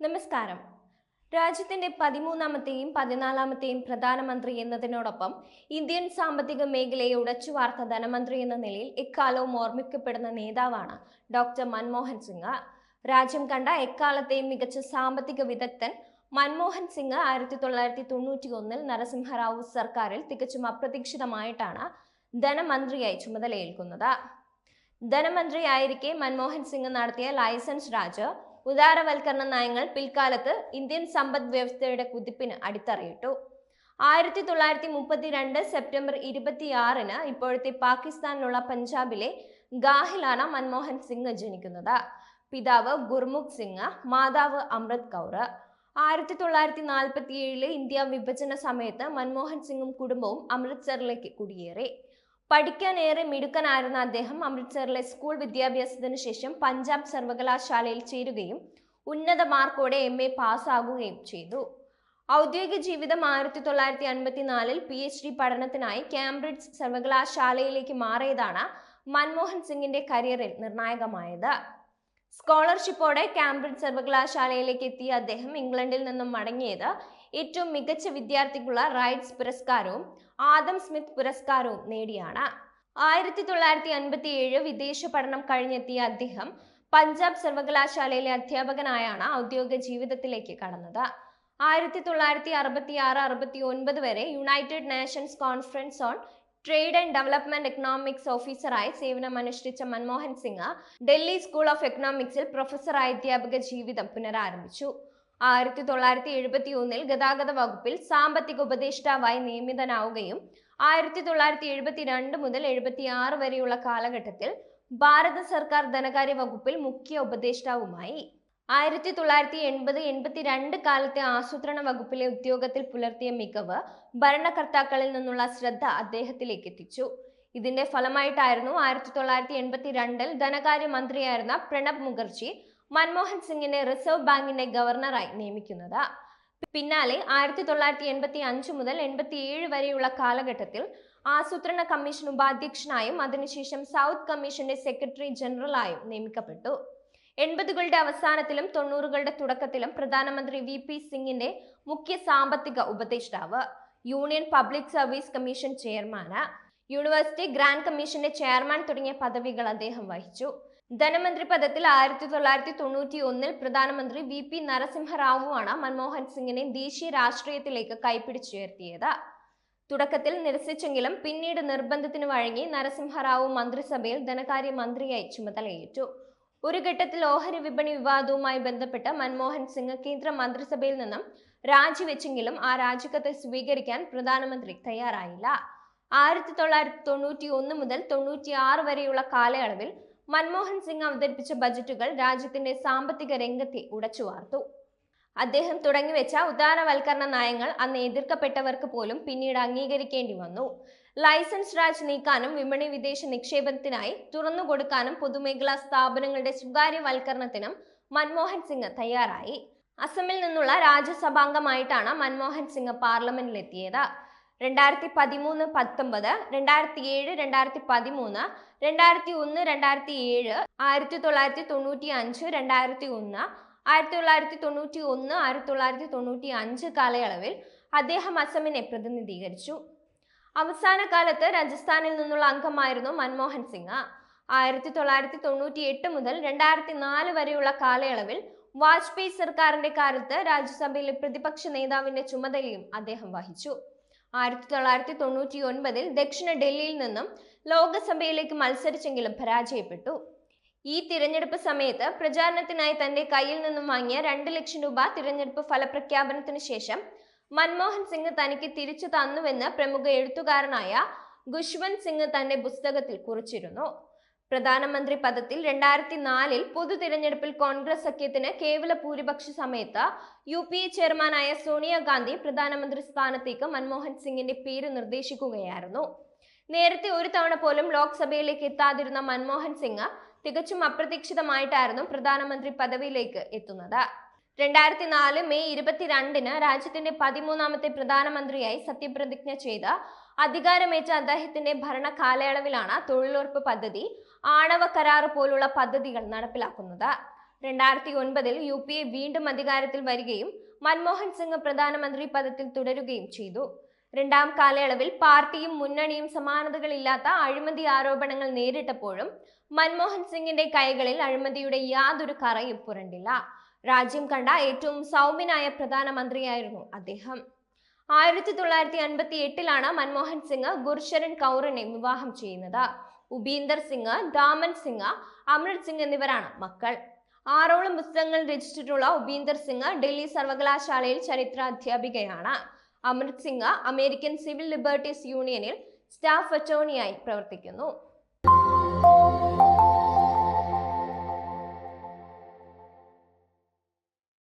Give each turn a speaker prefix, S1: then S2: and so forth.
S1: നമസ്കാരം. രാജ്യത്തിന്റെ പതിമൂന്നാമത്തെയും പതിനാലാമത്തെയും പ്രധാനമന്ത്രി എന്നതിനോടൊപ്പം ഇന്ത്യൻ സാമ്പത്തിക മേഖലയെ ഉടച്ചുവാർത്ത ധനമന്ത്രി എന്ന നിലയിൽ എക്കാലവും ഓർമ്മിക്കപ്പെടുന്ന നേതാവാണ് ഡോക്ടർ മൻമോഹൻ സിംഗ്. രാജ്യം കണ്ട എക്കാലത്തെയും മികച്ച സാമ്പത്തിക വിദഗ്ധൻ മൻമോഹൻ സിംഗ് ആയിരത്തി തൊള്ളായിരത്തി തൊണ്ണൂറ്റി ഒന്നിൽ നരസിംഹറാവു സർക്കാരിൽ തികച്ചും അപ്രതീക്ഷിതമായിട്ടാണ് ധനമന്ത്രിയായി ചുമതലയേൽക്കുന്നത്. ധനമന്ത്രിയായിരിക്കെ മൻമോഹൻ സിംഗ് നടത്തിയ ലൈസൻസ് രാജ് ഉദാരവൽക്കരണ നയങ്ങൾ പിൽക്കാലത്ത് ഇന്ത്യൻ സമ്പദ് വ്യവസ്ഥയുടെ കുതിപ്പിന് അടിത്തറയിട്ടു. ആയിരത്തി തൊള്ളായിരത്തി മുപ്പത്തിരണ്ട് സെപ്റ്റംബർ ഇരുപത്തിയാറിന് ഇപ്പോഴത്തെ പാകിസ്ഥാനിലുള്ള പഞ്ചാബിലെ ഗാഹിലാണ് മൻമോഹൻ സിംഗ് ജനിക്കുന്നത്. പിതാവ് ഗുർമുഖ് സിംഗ് മാതാവ് അമൃത് കൗർ. ആയിരത്തി തൊള്ളായിരത്തി നാൽപ്പത്തി ഏഴിലെ ഇന്ത്യ വിഭജന സമയത്ത് മൻമോഹൻ സിംഗും കുടുംബവും അമൃത്സറിലേക്ക് കുടിയേറി. പഠിക്കാൻ ഏറെ മിടുക്കനായിരുന്ന അദ്ദേഹം അമൃത്സറിലെ സ്കൂൾ വിദ്യാഭ്യാസത്തിന് ശേഷം പഞ്ചാബ് സർവകലാശാലയിൽ ചേരുകയും ഉന്നത മാർക്കോടെ എം എ പാസ്സാകുകയും ചെയ്തു. ഔദ്യോഗിക ജീവിതം ആയിരത്തി തൊള്ളായിരത്തി അൻപത്തിനാലിൽ പി എച്ച് ഡി പഠനത്തിനായി കാംബ്രിഡ്ജ് സർവകലാശാലയിലേക്ക് മാറിയതാണ് മൻമോഹൻ സിംഗിന്റെ കരിയറിൽ നിർണായകമായത്. സ്കോളർഷിപ്പോടെ കാംബ്രിഡ്ജ് സർവകലാശാലയിലേക്ക് എത്തിയ അദ്ദേഹം ഇംഗ്ലണ്ടിൽ നിന്നും മടങ്ങിയത് ഏറ്റവും മികച്ച വിദ്യാർത്ഥിക്കുള്ള റൈറ്റ്സ് പുരസ്കാരവും ആദം സ്മിത്ത് പുരസ്കാരവും നേടിയാണ്. ആയിരത്തി തൊള്ളായിരത്തി അൻപത്തി ഏഴ് വിദേശ പഠനം കഴിഞ്ഞെത്തിയ അദ്ദേഹം പഞ്ചാബ് സർവകലാശാലയിലെ അധ്യാപകനായാണ് ഔദ്യോഗിക ജീവിതത്തിലേക്ക് കടന്നത്. ആയിരത്തി തൊള്ളായിരത്തി അറുപത്തി ആറ് അറുപത്തി ഒൻപത് വരെ United Nations Conference on Trade and Development economics ഓഫീസറായി സേവനമനുഷ്ഠിച്ച മൻമോഹൻ സിംഗ് ഡൽഹി സ്കൂൾ ഓഫ് എക്കണോമിക്സിൽ പ്രൊഫസറായി അധ്യാപക ജീവിതം പുനരാരംഭിച്ചു. ആയിരത്തി തൊള്ളായിരത്തി എഴുപത്തി ഒന്നിൽ ഗതാഗത വകുപ്പിൽ സാമ്പത്തിക ഉപദേഷ്ടാവായി നിയമിതനാവുകയും ആയിരത്തി തൊള്ളായിരത്തി എഴുപത്തിരണ്ട് മുതൽ എഴുപത്തി ആറ് വരെയുള്ള കാലഘട്ടത്തിൽ ഭാരത സർക്കാർ ധനകാര്യ വകുപ്പിൽ മുഖ്യ ഉപദേഷ്ടാവുമായി. ആയിരത്തി തൊള്ളായിരത്തി എൺപത് എൺപത്തിരണ്ട് കാലത്തെ ആസൂത്രണ വകുപ്പിലെ ഉദ്യോഗത്തിൽ പുലർത്തിയ മികവ് ഭരണകർത്താക്കളിൽ നിന്നുള്ള ശ്രദ്ധ അദ്ദേഹത്തിലേക്ക് എത്തിച്ചു. ഇതിന്റെ ഫലമായിട്ടായിരുന്നു ആയിരത്തി തൊള്ളായിരത്തി എൺപത്തി രണ്ടിൽ ധനകാര്യ മന്ത്രിയായിരുന്ന പ്രണബ് മുഖർജി മൻമോഹൻ സിംഗിനെ റിസർവ് ബാങ്കിന്റെ ഗവർണറായി നിയമിക്കുന്നത്. പിന്നാലെ ആയിരത്തി തൊള്ളായിരത്തി എൺപത്തി അഞ്ച് മുതൽ എൺപത്തി ഏഴ് വരെയുള്ള കാലഘട്ടത്തിൽ ആസൂത്രണ കമ്മീഷൻ ഉപാധ്യക്ഷനായും അതിനുശേഷം സൗത്ത് കമ്മീഷന്റെ സെക്രട്ടറി ജനറലായും നിയമിക്കപ്പെട്ടു. എൺപതുകളുടെ അവസാനത്തിലും തൊണ്ണൂറുകളുടെ തുടക്കത്തിലും പ്രധാനമന്ത്രി വി പി സിംഗിന്റെ മുഖ്യ സാമ്പത്തിക ഉപദേഷ്ടാവ് യൂണിയൻ പബ്ലിക് സർവീസ് കമ്മീഷൻ ചെയർമാന് യൂണിവേഴ്സിറ്റി ഗ്രാൻഡ് കമ്മീഷന്റെ ചെയർമാൻ തുടങ്ങിയ പദവികൾ അദ്ദേഹം വഹിച്ചു. ധനമന്ത്രി പദത്തിൽ ആയിരത്തി തൊള്ളായിരത്തി തൊണ്ണൂറ്റി ഒന്നിൽ പ്രധാനമന്ത്രി വി പി നരസിംഹറാവുവാണ് മൻമോഹൻ സിംഗിനെ ദേശീയ രാഷ്ട്രീയത്തിലേക്ക് കൈപ്പിടിച്ചുയർത്തിയത് തുടക്കത്തിൽ നിരസിച്ചെങ്കിലും പിന്നീട് നിർബന്ധത്തിന് വഴങ്ങി നരസിംഹറാവു മന്ത്രിസഭയിൽ ധനകാര്യ മന്ത്രിയായി ചുമതലയേറ്റു. ഒരു ഘട്ടത്തിൽ ഓഹരി വിപണി വിവാദവുമായി ബന്ധപ്പെട്ട് മൻമോഹൻ സിംഗ് കേന്ദ്ര മന്ത്രിസഭയിൽ നിന്നും രാജിവെച്ചെങ്കിലും ആ രാജിക്കത്ത് സ്വീകരിക്കാൻ പ്രധാനമന്ത്രി തയ്യാറായില്ല. ആയിരത്തി തൊള്ളായിരത്തി തൊണ്ണൂറ്റി ഒന്ന് മുതൽ തൊണ്ണൂറ്റി ആറ് വരെയുള്ള കാലയളവിൽ മൻമോഹൻ സിംഗ് അവതരിപ്പിച്ച ബജറ്റുകൾ രാജ്യത്തിന്റെ സാമ്പത്തിക രംഗത്തെ ഉടച്ചുവാർത്തു. അദ്ദേഹം തുടങ്ങിവെച്ച ഉദാരവൽക്കരണ നയങ്ങൾ അന്ന് എതിർക്കപ്പെട്ടവർക്ക് പോലും പിന്നീട് അംഗീകരിക്കേണ്ടി വന്നു. ലൈസൻസ് രാജ് നീക്കാനും വിപണി വിദേശ നിക്ഷേപത്തിനായി തുറന്നുകൊടുക്കാനും പൊതുമേഖലാ സ്ഥാപനങ്ങളുടെ സ്വകാര്യവൽക്കരണത്തിനും മൻമോഹൻ സിംഗ് തയ്യാറായി. അസമിൽ നിന്നുള്ള രാജ്യസഭാംഗമായിട്ടാണ് മൻമോഹൻ സിംഗ് പാർലമെന്റിലെത്തിയത്. രണ്ടായിരത്തി പതിമൂന്ന് പത്തൊമ്പത് രണ്ടായിരത്തി ഏഴ് രണ്ടായിരത്തി പതിമൂന്ന് രണ്ടായിരത്തി ഒന്ന് രണ്ടായിരത്തി ഏഴ് ആയിരത്തി തൊള്ളായിരത്തി തൊണ്ണൂറ്റി അഞ്ച് രണ്ടായിരത്തി ഒന്ന് ആയിരത്തി തൊള്ളായിരത്തി തൊണ്ണൂറ്റി ഒന്ന് ആയിരത്തി തൊള്ളായിരത്തി തൊണ്ണൂറ്റി അഞ്ച് കാലയളവിൽ അദ്ദേഹം അസമിനെ പ്രതിനിധീകരിച്ചു. അവസാന കാലത്ത് രാജസ്ഥാനിൽ നിന്നുള്ള അംഗമായിരുന്നു മൻമോഹൻ സിംഗ്. ആയിരത്തി തൊള്ളായിരത്തി തൊണ്ണൂറ്റി എട്ട് മുതൽ രണ്ടായിരത്തി നാല് വരെയുള്ള കാലയളവിൽ വാജ്പേയി സർക്കാരിന്റെ കാലത്ത് രാജ്യസഭയിലെ പ്രതിപക്ഷ നേതാവിന്റെ ചുമതലയും അദ്ദേഹം വഹിച്ചു. ആയിരത്തി തൊള്ളായിരത്തി തൊണ്ണൂറ്റി ഒൻപതിൽ ദക്ഷിണ ഡൽഹിയിൽ നിന്നും ലോകസഭയിലേക്ക് മത്സരിച്ചെങ്കിലും പരാജയപ്പെട്ടു. ഈ തിരഞ്ഞെടുപ്പ് സമയത്ത് പ്രചാരണത്തിനായി തന്റെ കയ്യിൽ നിന്നും വാങ്ങിയ രണ്ട് ലക്ഷം രൂപ തിരഞ്ഞെടുപ്പ് ഫലപ്രഖ്യാപനത്തിന് ശേഷം മൻമോഹൻ സിംഗ് തനിക്ക് തിരിച്ചു തന്നുവെന്ന് പ്രമുഖ എഴുത്തുകാരനായ ഖുഷ്വന്ത് സിംഗ് തന്റെ പുസ്തകത്തിൽ കുറിച്ചിരുന്നു. പ്രധാനമന്ത്രി പദത്തിൽ രണ്ടായിരത്തി നാലിൽ പൊതു തിരഞ്ഞെടുപ്പിൽ കോൺഗ്രസ് സഖ്യത്തിന് കേവല ഭൂരിപക്ഷ സമയത്ത് യു പി എ ചെയർമാനായ സോണിയാഗാന്ധി പ്രധാനമന്ത്രി സ്ഥാനത്തേക്ക് മൻമോഹൻ സിംഗിന്റെ പേര് നിർദ്ദേശിക്കുകയായിരുന്നു. നേരത്തെ ഒരു തവണ പോലും ലോക്സഭയിലേക്ക് എത്താതിരുന്ന മൻമോഹൻ സിംഗ് തികച്ചും അപ്രതീക്ഷിതമായിട്ടായിരുന്നു പ്രധാനമന്ത്രി പദവിയിലേക്ക് എത്തുന്നത്. രണ്ടായിരത്തി നാല് മെയ് ഇരുപത്തിരണ്ടിന് രാജ്യത്തിന്റെ പതിമൂന്നാമത്തെ പ്രധാനമന്ത്രിയായി സത്യപ്രതിജ്ഞ ചെയ്ത അധികാരമേറ്റ അദ്ദേഹത്തിന്റെ ഭരണ കാലയളവിലാണ് തൊഴിലുറപ്പ് പദ്ധതി ആണവ കരാർ പോലുള്ള പദ്ധതികൾ നടപ്പിലാക്കുന്നത്. രണ്ടായിരത്തി ഒൻപതിൽ യു പി എ വീണ്ടും അധികാരത്തിൽ വരികയും മൻമോഹൻ സിംഗ് പ്രധാനമന്ത്രി പദത്തിൽ തുടരുകയും ചെയ്തു. രണ്ടാം കാലയളവിൽ പാർട്ടിയും മുന്നണിയും സമാനതകളില്ലാത്ത അഴിമതി ആരോപണങ്ങൾ നേരിട്ടപ്പോഴും മൻമോഹൻ സിംഗിന്റെ കൈകളിൽ അഴിമതിയുടെ യാതൊരു കറയും പുരണ്ടില്ല. രാജ്യം കണ്ട ഏറ്റവും സൗമ്യനായ പ്രധാനമന്ത്രിയായിരുന്നു അദ്ദേഹം. ആയിരത്തി തൊള്ളായിരത്തി അൻപത്തി എട്ടിലാണ് മൻമോഹൻ സിംഗ് ഗുർശരൺ കൗറിനെ വിവാഹം ചെയ്യുന്നത്. ഉപീന്ദർ സിംഗ് ദാമൻ സിംഗ് അമൃത് സിംഗ് എന്നിവരാണ് മക്കൾ. ആറോളം പുസ്തകങ്ങൾ രചിച്ചിട്ടുള്ള ഉപീന്ദർ സിംഗ് ഡൽഹി സർവകലാശാലയിൽ ചരിത്ര അധ്യാപികയാണ്. Amrit Singh American Civil Liberties യൂണിയനിൽ സ്റ്റാഫ് അറ്റോർണിയായി പ്രവർത്തിക്കുന്നു.